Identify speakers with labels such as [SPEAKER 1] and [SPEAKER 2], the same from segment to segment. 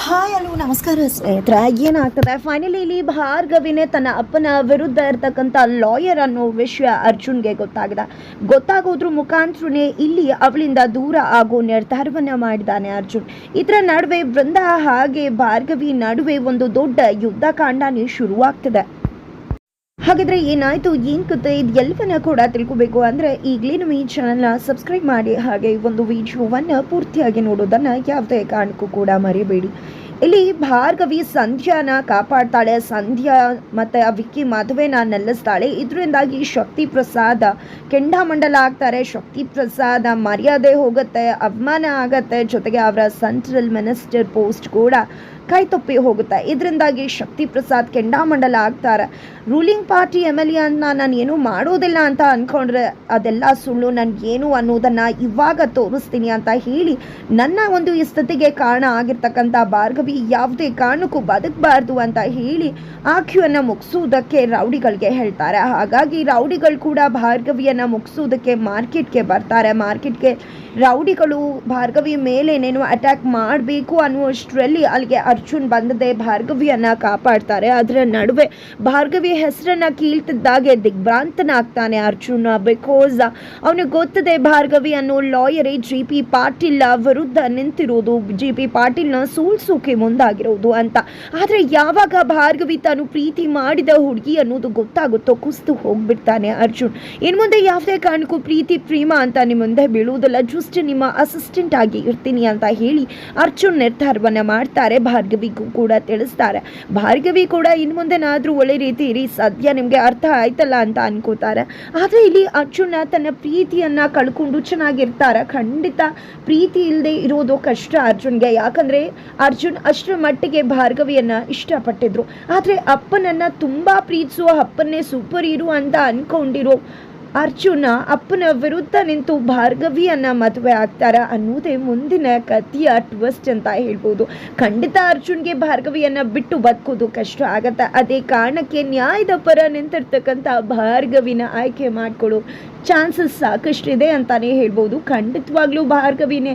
[SPEAKER 1] Hi hello ನಮಸ್ಕಾರ ಸ್ನೇಹಿತರೆ. ಏನಾಗ್ತದೆ? ಫೈನಲಿ ಇಲ್ಲಿ ಭಾರ್ಗವಿನೇ ತನ್ನ ಅಪ್ಪನ ವಿರುದ್ಧ ಇರ್ತಕ್ಕಂಥ ಲಾಯರ್ ಅನ್ನೋ ವಿಷಯ ಅರ್ಜುನ್ಗೆ ಗೊತ್ತಾಗಿದೆ. ಗೊತ್ತಾಗೋದ್ರ ಮುಖಾಂತರನೇ ಇಲ್ಲಿ ಅವಳಿಂದ ದೂರ ಆಗೋ ನಿರ್ಧಾರವನ್ನ ಮಾಡಿದ್ದಾನೆ ಅರ್ಜುನ್. ಇದರ ನಡುವೆ ವೃಂದ ಹಾಗೆ ಭಾರ್ಗವಿ ನಡುವೆ ಒಂದು ದೊಡ್ಡ ಯುದ್ಧ ಕಾಂಡನೇ ಶುರುವಾಗ್ತದೆ. ಹಾಗಾದ್ರೆ ಏನಾಯ್ತು? ಏನ್ ಕತೆ? ಇದು ಎಲ್ಲವನ್ನ ಕೂಡ ತಿಳ್ಕೊಬೇಕು ಅಂದ್ರೆ ಈಗಲೇ ನಮ್ಮ ಈ ಚಾನಲ್ನ ಸಬ್ಸ್ಕ್ರೈಬ್ ಮಾಡಿ ಹಾಗೆ ಒಂದು ವಿಡಿಯೋವನ್ನ ಪೂರ್ತಿಯಾಗಿ ನೋಡೋದನ್ನ ಯಾವುದೇ ಕಾರಣಕ್ಕೂ ಕೂಡ ಮರಿಬೇಡಿ. ಇಲ್ಲಿ ಭಾರ್ಗವಿ ಸಂಧ್ಯಾನ ಕಾಪಾಡ್ತಾಳೆ. ಸಂಧ್ಯಾ ಮತ್ತೆ ಆ ವಿಕ್ಕಿ ಮದುವೆನ ನೆಲೆಸ್ತಾಳೆ. ಇದರಿಂದಾಗಿ ಶಕ್ತಿ ಪ್ರಸಾದ ಕೆಂಡಾಮಂಡಲ ಆಗ್ತಾರೆ ಶಕ್ತಿ ಪ್ರಸಾದ ಮರ್ಯಾದೆ ಹೋಗುತ್ತೆ ಅವಮಾನ ಆಗತ್ತೆ. ಜೊತೆಗೆ ಅವರ ಸೆಂಟ್ರಲ್ ಮಿನಿಸ್ಟರ್ ಪೋಸ್ಟ್ ಕೂಡ ಕೈತೊಪ್ಪಿ ಹೋಗುತ್ತೆ. ಇದರಿಂದಾಗಿ ಶಕ್ತಿ ಪ್ರಸಾದ್ ಕೆಂಡಾಮಂಡಲ ಆಗ್ತಾರೆ ruling party M L A ಅನ್ನ ನಾನು ಏನೂ ಮಾಡೋದಿಲ್ಲ ಅಂತ ಅಂದ್ಕೊಂಡ್ರೆ ಅದೆಲ್ಲ ಸುಳ್ಳು. ನಾನು ಏನು ಅನ್ನೋದನ್ನು ಇವಾಗ ತೋರಿಸ್ತೀನಿ ಅಂತ ಹೇಳಿ ನನ್ನ ಒಂದು ಈ ಸ್ಥಿತಿಗೆ ಕಾರಣ ಆಗಿರ್ತಕ್ಕಂಥ ಭಾರ್ಗವಿ ಯಾವುದೇ ಕಾರಣಕ್ಕೂ ಬದುಕಬಾರ್ದು ಅಂತ ಹೇಳಿ ಆಖ್ಯವನ್ನು ಮುಗಿಸುವುದಕ್ಕೆ ರೌಡಿಗಳಿಗೆ ಹೇಳ್ತಾರೆ. ಹಾಗಾಗಿ ರೌಡಿಗಳು ಕೂಡ ಭಾರ್ಗವಿಯನ್ನು ಮುಗಿಸುವುದಕ್ಕೆ ಮಾರ್ಕೆಟ್ಗೆ ಬರ್ತಾರೆ. ಮಾರ್ಕೆಟ್ಗೆ ರೌಡಿಗಳು ಭಾರ್ಗವಿ ಮೇಲೆ ಏನೇನು ಅಟ್ಯಾಕ್ ಮಾಡಬೇಕು ಅನ್ನುವಷ್ಟರಲ್ಲಿ ಅಲ್ಲಿಗೆ ಅರ್ಜುನ್ ಬಂದದೆ ಭಾರ್ಗವಿಯನ್ನು ಕಾಪಾಡ್ತಾರೆ. ಅದರ ನಡುವೆ ಭಾರ್ಗವಿ ಹೆಸರನ್ನ ಕೀಳ್ತಿದ್ದಾಗೆ ದಿಗ್ಭ್ರಾಂತನಾಗ್ತಾನೆ ಅರ್ಜುನ್. ಬಿಕಾಸ್ ಅವನಿಗೆ ಗೊತ್ತದೆ ಭಾರ್ಗವಿ ಅನ್ನೋ ಲಾಯರೇ ಜಿ ಪಿ ಪಾಟೀಲ್ ವಿರುದ್ಧ ನಿಂತಿರೋದು. ಜಿ ಪಿ ಪಾಟೀಲ್ನ ಸೋಲ್ಸೋಕೆ ಮುಂದಾಗಿರೋದು ಅಂತ. ಆದರೆ ಯಾವಾಗ ಭಾರ್ಗವಿ ತಾನು ಪ್ರೀತಿ ಮಾಡಿದ ಹುಡುಗಿ ಅನ್ನೋದು ಗೊತ್ತಾಗುತ್ತೋ ಕುಸ್ತು ಹೋಗ್ಬಿಡ್ತಾನೆ ಅರ್ಜುನ್. ಇನ್ನು ಮುಂದೆ ಯಾವುದೇ ಕಾರಣಕ್ಕೂ ಪ್ರೀತಿ, ಪ್ರೇಮ ಅಂತ ನಿಮ್ಮ ಮುಂದೆ ಬೀಳುವುದಿಲ್ಲ. ಜಸ್ಟ್ ನಿಮ್ಮ ಅಸಿಸ್ಟೆಂಟ್ ಆಗಿ ಇರ್ತೀನಿ ಅಂತ ಹೇಳಿ ಅರ್ಜುನ್ ನಿರ್ಧಾರವನ್ನ ಮಾಡ್ತಾರೆ. ಭಾರ್ಗವಿಗೂ ಕೂಡ ತಿಳಿಸ್ತಾರೆ. ಭಾರ್ಗವಿ ಕೂಡ ಇನ್ನು ಮುಂದೆನಾದ್ರೂ ಒಳ್ಳೆ ರೀತಿ ಇರಿ, ಸದ್ಯ ನಿಮಗೆ ಅರ್ಥ ಆಯ್ತಲ್ಲ ಅಂತ ಅನ್ಕೋತಾರೆ. ಆದರೆ ಇಲ್ಲಿ ಅರ್ಜುನ ತನ್ನ ಪ್ರೀತಿಯನ್ನ ಕಳ್ಕೊಂಡು ಚೆನ್ನಾಗಿರ್ತಾರೆ. ಖಂಡಿತ ಪ್ರೀತಿ ಇಲ್ಲದೆ ಇರೋದು ಕಷ್ಟ ಅರ್ಜುನ್ಗೆ. ಯಾಕಂದ್ರೆ ಅರ್ಜುನ್ ಅಷ್ಟರ ಮಟ್ಟಿಗೆ ಭಾರ್ಗವಿಯನ್ನು ಇಷ್ಟಪಟ್ಟಿದ್ರು. ಆದರೆ ಅಪ್ಪನನ್ನ ತುಂಬಾ ಪ್ರೀತಿಸುವ ಅಪ್ಪನ್ನೇ ಸೂಪರ್ ಇರು ಅಂತ ಅನ್ಕೊಂಡಿರೋ. ಅರ್ಜುನ ಅಪ್ಪನ ವಿರುದ್ಧ ನಿಂತು ಭಾರ್ಗವಿಯನ್ನ ಮದುವೆ ಆಗ್ತಾರ ಅನ್ನೋದೇ ಮುಂದಿನ ಕಥೆಯ ಟ್ವಿಸ್ಟ್ ಅಂತ ಹೇಳ್ಬೋದು. ಖಂಡಿತ ಅರ್ಜುನ್ಗೆ ಭಾರ್ಗವಿಯನ್ನು ಬಿಟ್ಟು ಬದುಕೋದು ಕಷ್ಟ ಆಗತ್ತೆ. ಅದೇ ಕಾರಣಕ್ಕೆ ನ್ಯಾಯದ ಪರ ನಿಂತಿರ್ತಕ್ಕಂಥ ಭಾರ್ಗವಿನ ಆಯ್ಕೆ ಮಾಡ್ಕೊಳ್ಳೋ ಚಾನ್ಸಸ್ ಸಾಕಷ್ಟಿದೆ ಅಂತಾನೆ ಹೇಳ್ಬೋದು. ಖಂಡಿತವಾಗ್ಲೂ ಭಾರ್ಗವಿನೇ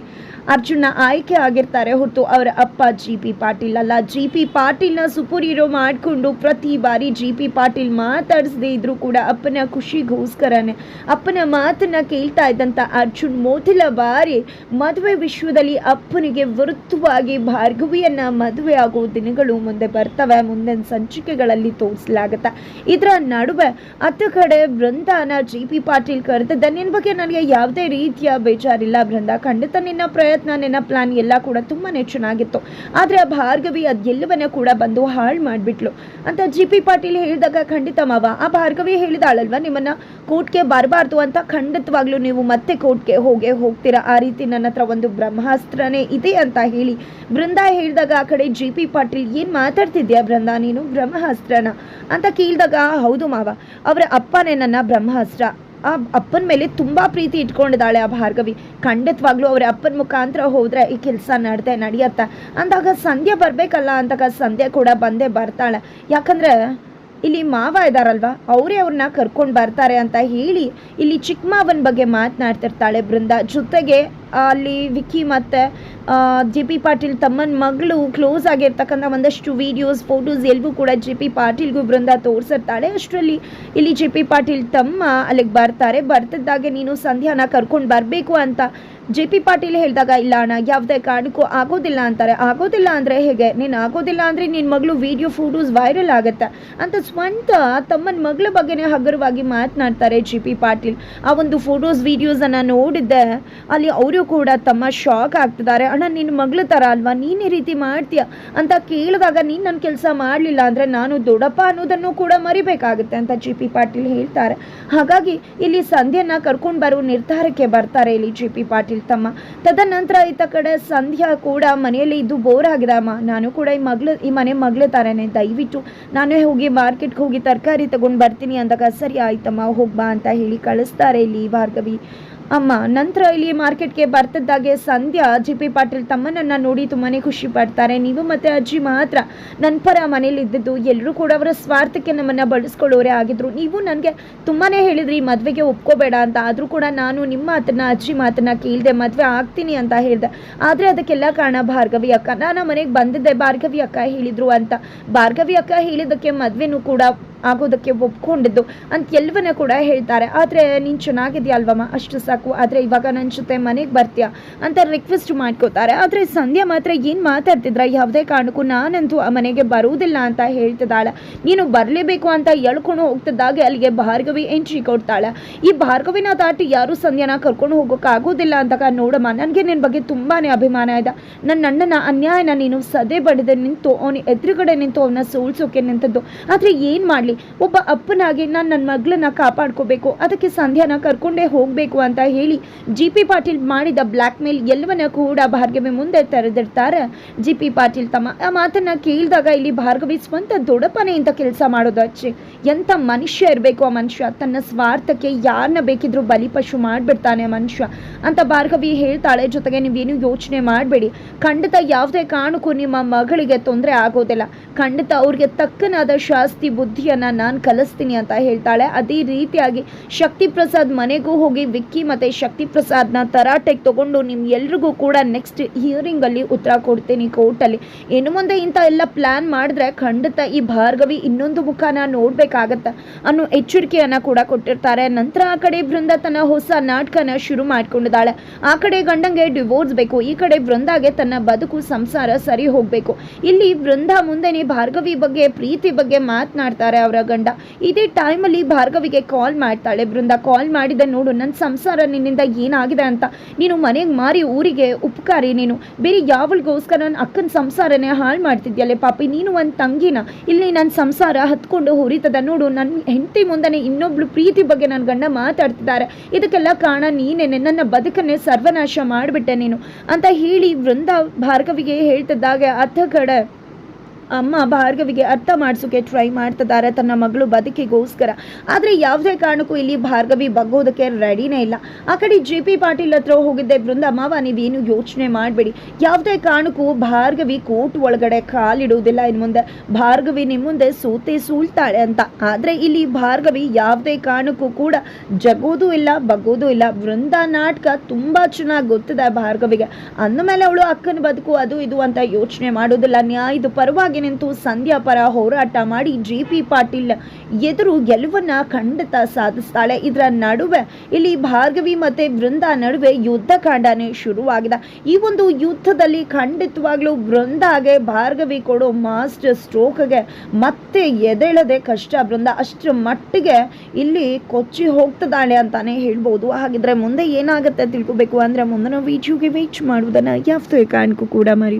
[SPEAKER 1] ಅರ್ಜುನ ಆಯ್ಕೆ ಆಗಿರ್ತಾರೆ ಹೊರತು ಅವರ ಅಪ್ಪ ಜಿ ಪಿ ಪಾಟೀಲ್ ಅಲ್ಲ. ಜಿ ಪಿ ಪಾಟೀಲ್ನ ಹೀರೋ ಮಾಡಿಕೊಂಡು ಪ್ರತಿ ಬಾರಿ ಜಿ ಪಿ ಪಾಟೀಲ್ ಮಾತಾಡಿಸದೇ ಇದ್ರೂ ಕೂಡ ಅಪ್ಪನ ಖುಷಿಗೋಸ್ಕರನೇ ಅಪ್ಪನ ಮಾತನ್ನ ಕೇಳ್ತಾ ಇದ್ದಂತ ಅರ್ಜುನ್ ಮೊದಲ ಬಾರಿ ಮದುವೆ ವಿಶ್ವದಲ್ಲಿ ಅಪ್ಪನಿಗೆ ವೃತ್ತವಾಗಿ ಭಾರ್ಗವಿಯನ್ನ ಮದುವೆ ಆಗೋ ದಿನಗಳು ಮುಂದೆ ಬರ್ತವೆ. ಮುಂದಿನ ಸಂಚಿಕೆಗಳಲ್ಲಿ ತೋರಿಸಲಾಗತ್ತೆ. ಇದರ ನಡುವೆ ಅತ್ತ ಕಡೆ ಬೃಂದಾನ ಜಿ ಪಿ ಪಾಟೀಲ್ ಕರೆದಿದ್ದ ನಿನ್ನ ಬಗ್ಗೆ ನನಗೆ ಯಾವುದೇ ರೀತಿಯ ಬೇಜಾರಿಲ್ಲ ಬೃಂದ ಖಂಡಿತ ನಿನ್ನ ಪ್ರಯತ್ನ, ನಿನ್ನ ಪ್ಲಾನ್ ಎಲ್ಲ ಕೂಡ ತುಂಬಾನೇ ಚೆನ್ನಾಗಿತ್ತು. ಆದರೆ ಭಾರ್ಗವಿ ಅದೆಲ್ಲವನ್ನ ಕೂಡ ಬಂದು ಹಾಳು ಮಾಡಿಬಿಟ್ಲು. ಅಂತ ಜಿ ಪಿ ಪಾಟೀಲ್ ಹೇಳಿದಾಗ, ಖಂಡಿತ ಮಾವ. ಆ ಭಾರ್ಗವಿ ಹೇಳಿದಾಳಲ್ವಾ ನಿಮ್ಮನ್ನ ಕೋರ್ಟ್ಗೆ ಬರಬಾರ್ದು ಅಂತ ಖಂಡಿತವಾಗ್ಲೂ ನೀವು ಮತ್ತೆ ಕೋರ್ಟ್ಗೆ ಹೋಗೇ ಹೋಗ್ತೀರಾ. ಆ ರೀತಿ ನನ್ನ ಹತ್ರ ಒಂದು ಬ್ರಹ್ಮಾಸ್ತ್ರನೇ ಇದೆ ಅಂತ ಹೇಳಿ ಬೃಂದ ಹೇಳಿದಾಗ ಆ ಕಡೆ ಜಿ ಪಿ ಪಾಟೀಲ್ ಏನು ಮಾತಾಡ್ತಿದ್ಯಾ ಬೃಂದ? ನೀನು ಬ್ರಹ್ಮಾಸ್ತ್ರನ ಅಂತ ಕೇಳಿದಾಗ, ಹೌದು ಮಾವ, ಅವರ ಅಪ್ಪನೇ ನನ್ನ ಬ್ರಹ್ಮಾಸ್ತ್ರ. ಆ ಅಪ್ಪನ ಮೇಲೆ ತುಂಬಾ ಪ್ರೀತಿ ಇಟ್ಕೊಂಡಿದ್ದಾಳೆ ಆ ಭಾರ್ಗವಿ. ಖಂಡಿತವಾಗ್ಲೂ ಅವ್ರ ಅಪ್ಪನ ಮುಖಾಂತರ ಹೋದ್ರೆ ಈ ಕೆಲಸ ನಡ್ದೆ ನಡೆಯತ್ತೆ. ಅಂದಾಗ ಸಂಧ್ಯೆ ಬರ್ಬೇಕಲ್ಲ ಅಂದಾಗ ಸಂಧ್ಯೆ ಕೂಡ ಬಂದೇ ಬರ್ತಾಳೆ. ಯಾಕಂದ್ರೆ ಇಲ್ಲಿ ಮಾವ ಇದಾರಲ್ವಾ? ಅವರೇ ಅವ್ರನ್ನ ಕರ್ಕೊಂಡು ಬರ್ತಾರೆ ಅಂತ ಹೇಳಿ ಇಲ್ಲಿ ಚಿಕ್ಕ ಮಾವನ ಬಗ್ಗೆ ಮಾತನಾಡ್ತಿರ್ತಾಳೆ ಬೃಂದ. ಜೊತೆಗೆ ಅಲ್ಲಿ ವಿಕ್ಕಿ ಮತ್ತು ಜೆ ಪಿ ಪಾಟೀಲ್ ತಮ್ಮನ ಮಗಳು ಕ್ಲೋಸ್ ಆಗಿರ್ತಕ್ಕಂಥ ಒಂದಷ್ಟು ವಿಡಿಯೋಸ್ ಫೋಟೋಸ್ ಎಲ್ಲವೂ ಕೂಡ ಜೆ ಪಿ ಪಾಟೀಲ್ಗೂ ಬೃಂದ ತೋರಿಸಿರ್ತಾಳೆ. ಅಷ್ಟರಲ್ಲಿ ಇಲ್ಲಿ ಜೆ ಪಿ ಪಾಟೀಲ್ ತಮ್ಮ ಅಲ್ಲಿಗೆ ಬರ್ತಾರೆ. ಬರ್ತಿದ್ದಾಗೆ ನೀನು ಸಂಧ್ಯಾನ ಕರ್ಕೊಂಡು ಬರಬೇಕು ಅಂತ. ಜೆ ಪಿ ಪಾಟೀಲ್ ಹೇಳಿದಾಗ, ಇಲ್ಲ ಅಣ್ಣ, ಯಾವುದೇ ಕಾರಣಕ್ಕೂ ಆಗೋದಿಲ್ಲ ಅಂತಾರೆ. ಆಗೋದಿಲ್ಲ ಅಂದರೆ ಹೇಗೆ? ನೀನು ಆಗೋದಿಲ್ಲ ಅಂದರೆ ನಿನ್ನ ಮಗಳು ವಿಡಿಯೋ ಫೋಟೋಸ್ ವೈರಲ್ ಆಗುತ್ತೆ. ಅಂತ ಸ್ವಂತ ತಮ್ಮನ ಮಗಳ ಬಗ್ಗೆನೇ ಹಗುರವಾಗಿ ಮಾತನಾಡ್ತಾರೆ ಜಿ ಪಿ ಪಾಟೀಲ್. ಆ ಒಂದು ಫೋಟೋಸ್ ವೀಡಿಯೋಸನ್ನು ನೋಡಿದ್ದೆ. ಅಲ್ಲಿ ಅವರು ಕೂಡ ತಮ್ಮ ಶಾಕ್ ಆಗ್ತಿದ್ದಾರೆ. ಅಣ್ಣ ನಿನ್ನ ಮಗಳ ಥರ ಅಲ್ವಾ? ನೀನು ಈ ರೀತಿ ಮಾಡ್ತೀಯ? ಅಂತ ಕೇಳಿದಾಗ, ನೀನು ನನ್ನ ಕೆಲಸ ಮಾಡಲಿಲ್ಲ ಅಂದರೆ ನಾನು ದೊಡ್ಡಪ್ಪ ಅನ್ನೋದನ್ನು ಕೂಡ ಮರಿಬೇಕಾಗುತ್ತೆ, ಅಂತ ಜಿ ಪಿ ಪಾಟೀಲ್ ಹೇಳ್ತಾರೆ. ಹಾಗಾಗಿ, ಇಲ್ಲಿ ಸಂಧ್ಯನ ಕರ್ಕೊಂಡು ಬರೋ ನಿರ್ಧಾರಕ್ಕೆ ಬರ್ತಾರೆ ಇಲ್ಲಿ ಜಿ ಪಿ ಪಾಟೀಲ್ ತಮ್ಮ. ತದನಂತರ ಈತ ಕಡೆ ಸಂಧ್ಯಾ ಕೂಡ ಮನೆಯಲ್ಲಿ ಇದ್ದು ಬೋರ್ ಆಗಿದೆ. ಅಮ್ಮ, ನಾನು ಕೂಡ ಈ ಮಗಳು, ಈ ಮನೆ ಮಗಳ ಥರನೇ ದಯವಿಟ್ಟು ನಾನೇ ಹೋಗಿ ಮಾರ್ಕೆಟ್ಗೆ ಹೋಗಿ ತರಕಾರಿ ತಗೊಂಡು ಬರ್ತೀನಿ. ಅಂದಾಗ, ಸರಿ, ಆಯ್ತಮ್ಮ ಹೋಗ್ಬಾ ಅಂತ ಹೇಳಿ ಕಳಿಸ್ತಾರೆ ಇಲ್ಲಿ ಭಾರ್ಗವಿ. ಅಮ್ಮ, ನಂತರ ಇಲ್ಲಿ ಮಾರ್ಕೆಟ್ಗೆ ಬರ್ತಿದ್ದಾಗೆ ಸಂಧ್ಯಾ, ಜಿ ಪಿ ಪಾಟೀಲ್ ತಮ್ಮನನ್ನು ನೋಡಿ ತುಂಬಾ ಖುಷಿ ಪಡ್ತಾರೆ. ನೀವು ಮತ್ತೆ ಅಜ್ಜಿ ಮಾತ್ರ. ನನ್ನ ಪರ ಮನೇಲಿ ಇದ್ದಿದ್ದು ಎಲ್ಲರೂ ಕೂಡ ಅವರ ಸ್ವಾರ್ಥಕ್ಕೆ ನಮ್ಮನ್ನು ಬಳಸ್ಕೊಳ್ಳೋರೇ ಆಗಿದ್ರು. ನೀವು ನನಗೆ ತುಂಬಾ ಹೇಳಿದ್ರಿ, ಮದುವೆಗೆ ಒಪ್ಕೋಬೇಡ ಅಂತ. ಆದರೂ ಕೂಡ ನಾನು ನಿಮ್ಮ ಮಾತನ್ನು, ಅಜ್ಜಿ ಮಾತನ್ನು ಕೇಳಿದೆ ಮದುವೆ ಆಗ್ತೀನಿ ಅಂತ ಹೇಳಿದೆ. ಆದರೆ ಅದಕ್ಕೆಲ್ಲ ಕಾರಣ ಭಾರ್ಗವಿ ಅಕ್ಕ. ನಾನು ಮನೆಗೆ ಬಂದಿದ್ದೆ, ಭಾರ್ಗವಿ ಅಕ್ಕ ಹೇಳಿದ್ರು ಅಂತ. ಭಾರ್ಗವಿ ಅಕ್ಕ ಹೇಳಿದ್ದಕ್ಕೆ ಮದುವೆನೂ ಕೂಡ ಆಗೋದಕ್ಕೆ ಒಪ್ಕೊಂಡಿದ್ದು ಅಂತ ಎಲ್ಲವನ್ನ ಕೂಡ ಹೇಳ್ತಾರೆ. ಆದರೆ ನೀನು ಚೆನ್ನಾಗಿದೆಯಾ ಅಲ್ವಮ್ಮ? ಅಷ್ಟು ಸಾಕು. ಆದರೆ ಇವಾಗ ನನ್ನ ಜೊತೆ ಮನೆಗೆ ಬರ್ತೀಯಾ ಅಂತ ರಿಕ್ವೆಸ್ಟ್ ಮಾಡ್ಕೋತಾರೆ. ಆದರೆ ಸಂಧ್ಯಾ ಮಾತ್ರ ಏನು ಮಾತಾಡ್ತಿದ್ರ? ಯಾವುದೇ ಕಾರಣಕ್ಕೂ ನಾನಂತೂ ಆ ಮನೆಗೆ ಬರುವುದಿಲ್ಲ ಅಂತ ಹೇಳ್ತಿದ್ದಾಳೆ. ನೀನು ಬರಲೇಬೇಕು ಅಂತ ಹೇಳ್ಕೊಂಡು ಹೋಗ್ತಿದ್ದಾಗೆ ಅಲ್ಲಿಗೆ ಭಾರ್ಗವಿ ಎಂಟ್ರಿ ಕೊಡ್ತಾಳೆ. ಈ ಭಾರ್ಗವಿನ ದಾಟಿ ಯಾರು ಸಂಧ್ಯಾನ ಕರ್ಕೊಂಡು ಹೋಗೋಕ್ಕಾಗೋದಿಲ್ಲ ಅಂತ ನೋಡಮ್ಮ, ನನಗೆ ನಿನ್ನ ಬಗ್ಗೆ ತುಂಬಾ ಅಭಿಮಾನ ಇದೆ. ನನ್ನ ಅಣ್ಣನ ಅನ್ಯಾಯನ ನೀನು ಸದೆ ಬಡಿದ ನಿಂತು, ಅವನ ಎದುರುಗಡೆ ನಿಂತು ಅವನ್ನ ಸೋಲ್ಸೋಕೆ ನಿಂತದ್ದು. ಆದರೆ ಏನು ಮಾಡಲಿ? ಒಬ್ಬ ಅಪ್ಪನಾಗಿ ನಾನು ನನ್ನ ಮಗಳನ್ನ ಕಾಪಾಡ್ಕೋಬೇಕು, ಅದಕ್ಕೆ ಸಂಧ್ಯಾನ ಕರ್ಕೊಂಡೇ ಹೋಗಬೇಕು ಅಂತ ಹೇಳಿ ಜಿ ಪಿ ಪಾಟೀಲ್ ಮಾಡಿದ ಬ್ಲ್ಯಾಕ್ ಮೇಲ್ ಎಲ್ಲವನ್ನ ಕೂಡ ಭಾರ್ಗವಿ ಮುಂದೆ ತೆರೆದಿರ್ತಾರೆ ಜಿ ಪಿ ಪಾಟೀಲ್ ತಮ್ಮ ಆ ಮಾತನ್ನ ಕೇಳಿದಾಗ ಇಲ್ಲಿ ಭಾರ್ಗವಿ ಸ್ವಂತ ದೊಡಪನೆ ಇಂಥ ಕೆಲಸ ಮಾಡೋದು ಅಚ್ಚಿ. ಎಂಥ ಮನುಷ್ಯ ಇರಬೇಕು ಆ ಮನುಷ್ಯ. ತನ್ನ ಸ್ವಾರ್ಥಕ್ಕೆ ಯಾರನ್ನ ಬೇಕಿದ್ರು ಬಲಿಪಶು ಮಾಡಿಬಿಡ್ತಾನೆ ಮನುಷ್ಯ. ಅಂತ ಭಾರ್ಗವಿ ಹೇಳ್ತಾಳೆ, ಜೊತೆಗೆ ನೀವೇನು ಯೋಚನೆ ಮಾಡಬೇಡಿ. ಖಂಡಿತ ಯಾವುದೇ ಕಾರಣಕ್ಕೂ ನಿಮ್ಮ ಮಗಳಿಗೆ ತೊಂದರೆ ಆಗೋದಿಲ್ಲ. ಖಂಡಿತ ಅವ್ರಿಗೆ ತಕ್ಕನಾದ ಶಾಸ್ತಿ, ಬುದ್ಧಿಯನ್ನ ನಾನು ಕಲಿಸ್ತೀನಿ ಅಂತ ಹೇಳ್ತಾಳೆ. ಅದೇ ರೀತಿಯಾಗಿ ಶಕ್ತಿ ಪ್ರಸಾದ್ ಮನೆಗೂ ಹೋಗಿ ವಿಕ್ಕಿ ಮತ್ತೆ ಶಕ್ತಿ ಪ್ರಸಾದ್ನ ತರಾಟೆಗೆ ತಗೊಂಡು ನಿಮ್ ಎಲ್ರಿಗೂ ಕೂಡ ನೆಕ್ಸ್ಟ್ ಹಿಯರಿಂಗ್ ಅಲ್ಲಿ ಉತ್ತರ ಕೊಡ್ತೀನಿ ಕೋರ್ಟಲ್ಲಿ. ಇನ್ನು ಮುಂದೆ ಇಂಥ ಎಲ್ಲ ಪ್ಲಾನ್ ಮಾಡಿದ್ರೆ ಖಂಡಿತ ಈ ಭಾರ್ಗವಿ ಇನ್ನೊಂದು ಮುಖನ ನೋಡಬೇಕಾಗತ್ತೆ ಅನ್ನೋ ಎಚ್ಚರಿಕೆಯನ್ನ ಕೂಡ ಕೊಟ್ಟಿರ್ತಾರೆ. ನಂತರ ಆ ಕಡೆ ಬೃಂದ ತನ್ನ ಹೊಸ ನಾಟಕನ ಶುರು ಮಾಡ್ಕೊಂಡಿದ್ದಾಳೆ. ಆ ಕಡೆ ಗಂಡಂಗೆ ಡಿವೋರ್ಸ್ ಬೇಕು. ಈ ಕಡೆ ಬೃಂದಾಗೆ ತನ್ನ ಬದುಕು, ಸಂಸಾರ ಸರಿ ಹೋಗ್ಬೇಕು. ಇಲ್ಲಿ ಬೃಂದ ಮುಂದೆನೆ ಭಾರ್ಗವಿ ಬಗ್ಗೆ, ಪ್ರೀತಿ ಬಗ್ಗೆ ಮಾತನಾಡ್ತಾರೆ. ಅವರ ಗಂಡ. ಇದೇ ಟೈಮಲ್ಲಿ ಭಾರ್ಗವಿಗೆ ಕಾಲ್ ಮಾಡ್ತಾಳೆ. ಬೃಂದ ಕಾಲ್ ಮಾಡಿದ ನೋಡು ನನ್ನ ಸಂಸಾರ ನಿನ್ನಿಂದ ಏನಾಗಿದೆ ಅಂತ. ನೀನು ಮನೆಗೆ ಮಾರಿ ಊರಿಗೆ ಉಪಕಾರಿ ನೀನು. ಬೇರೆ ಯಾವಳಿಗೋಸ್ಕರ ನನ್ನ ಅಕ್ಕನ ಸಂಸಾರನೇ ಹಾಳು ಮಾಡ್ತಿದ್ಯಲ್ಲೇ ಪಾಪಿ. ನೀನು ಒಂದು ತಂಗಿನ. ಇಲ್ಲಿ ನನ್ನ ಸಂಸಾರ ಹತ್ಕೊಂಡು ಹುರಿತದ ನೋಡು. ನನ್ನ ಹೆಂಡತಿ ಮುಂದೆ ಇನ್ನೊಬ್ಳು ಪ್ರೀತಿ ಬಗ್ಗೆ ನನ್ನ ಗಂಡ ಮಾತಾಡ್ತಿದ್ದಾರೆ. ಇದಕ್ಕೆಲ್ಲ ಕಾರಣ ನೀನೇನೆ. ನನ್ನ ಬದುಕನ್ನೇ ಸರ್ವನಾಶ ಮಾಡಿಬಿಟ್ಟೆ ನೀನು. ಅಂತ ಹೇಳಿ ವೃಂದ ಭಾರ್ಗವಿಗೆ ಹೇಳ್ತಿದ್ದಾಗ ಅರ್ಥ ಕಡೆ ಅಮ್ಮ ಭಾರ್ಗವಿಗೆ ಅರ್ಥ ಮಾಡಿಸೋಕೆ ಟ್ರೈ ಮಾಡ್ತಿದ್ದಾರೆ, ತನ್ನ ಮಗಳು ಬದುಕಿಗೋಸ್ಕರ. ಆದರೆ ಯಾವುದೇ ಕಾರಣಕ್ಕೂ ಇಲ್ಲಿ ಭಾರ್ಗವಿ ಬಗ್ಗೋದಕ್ಕೆ ರೆಡಿನೇ ಇಲ್ಲ. ಆ ಕಡೆ ಜೆ ಪಿ ಪಾಟೀಲ್ ಹತ್ರ ಹೋಗಿದ್ದೆ ಬೃಂದ ಮಾವ ನೀವೇನು ಯೋಚನೆ ಮಾಡಬೇಡಿ. ಯಾವುದೇ ಕಾರಣಕ್ಕೂ ಭಾರ್ಗವಿ ಕೋರ್ಟ್ ಒಳಗಡೆ ಕಾಲಿಡುವುದಿಲ್ಲ. ಇನ್ನು ಮುಂದೆ ಭಾರ್ಗವಿ ನಿಮ್ಮ ಮುಂದೆ ಸೋತೆ ಸೂಳ್ತಾಳೆ ಅಂತ. ಆದರೆ ಇಲ್ಲಿ ಭಾರ್ಗವಿ ಯಾವುದೇ ಕಾರಣಕ್ಕೂ ಕೂಡ ಜಗೋದು ಇಲ್ಲ, ಬಗ್ಗೋದು ಇಲ್ಲ. ವೃಂದ ನಾಟಕ ತುಂಬ ಚೆನ್ನಾಗಿ ಗೊತ್ತಿದೆ ಭಾರ್ಗವಿಗೆ. ಅಂದಮೇಲೆ ಅವಳು ಅಕ್ಕನ ಬದುಕು ಅದು ಇದು ಅಂತ ಯೋಚನೆ ಮಾಡೋದಿಲ್ಲ. ನ್ಯಾಯದ ಪರವಾಗಿ ನಿಂತು ಸಂಧ್ಯಾ ಪರ ಹೋರಾಟ ಮಾಡಿ ಜಿ ಪಿ ಪಾಟೀಲ್ ಎದುರು ಗೆಲುವನ್ನ ಖಂಡಿತ ಸಾಧಿಸ್ತಾಳೆ. ಇದರ ನಡುವೆ ಇಲ್ಲಿ ಭಾರ್ಗವಿ ಮತ್ತೆ ವೃಂದ ನಡುವೆ ಯುದ್ಧ ಕಾಂಡನೇ ಶುರುವಾಗಿದೆ. ಈ ಒಂದು ಯುದ್ಧದಲ್ಲಿ ಖಂಡಿತವಾಗ್ಲೂ ವೃಂದಾಗೆ ಭಾರ್ಗವಿ ಕೊಡೋ ಮಾಸ್ಟರ್ ಸ್ಟ್ರೋಕ್ಗೆ ಮತ್ತೆ ಎದೆಳದೆ ಕಷ್ಟ. ಬೃಂದ ಅಷ್ಟರ ಮಟ್ಟಿಗೆ ಇಲ್ಲಿ ಕೊಚ್ಚಿ ಹೋಗ್ತದಾಳೆ ಅಂತಾನೆ ಹೇಳ್ಬೋದು. ಹಾಗಿದ್ರೆ ಮುಂದೆ ಏನಾಗುತ್ತೆ ತಿಳ್ಕೊಬೇಕು ಅಂದ್ರೆ ಮುಂದಿನ ವೀಡಿಯೋಗೆ ವೇಟ್ ಮಾಡುವುದನ್ನ ಯಾವುದೇ ಕಾರಣಕ್ಕೂ ಕೂಡ ಮರಿ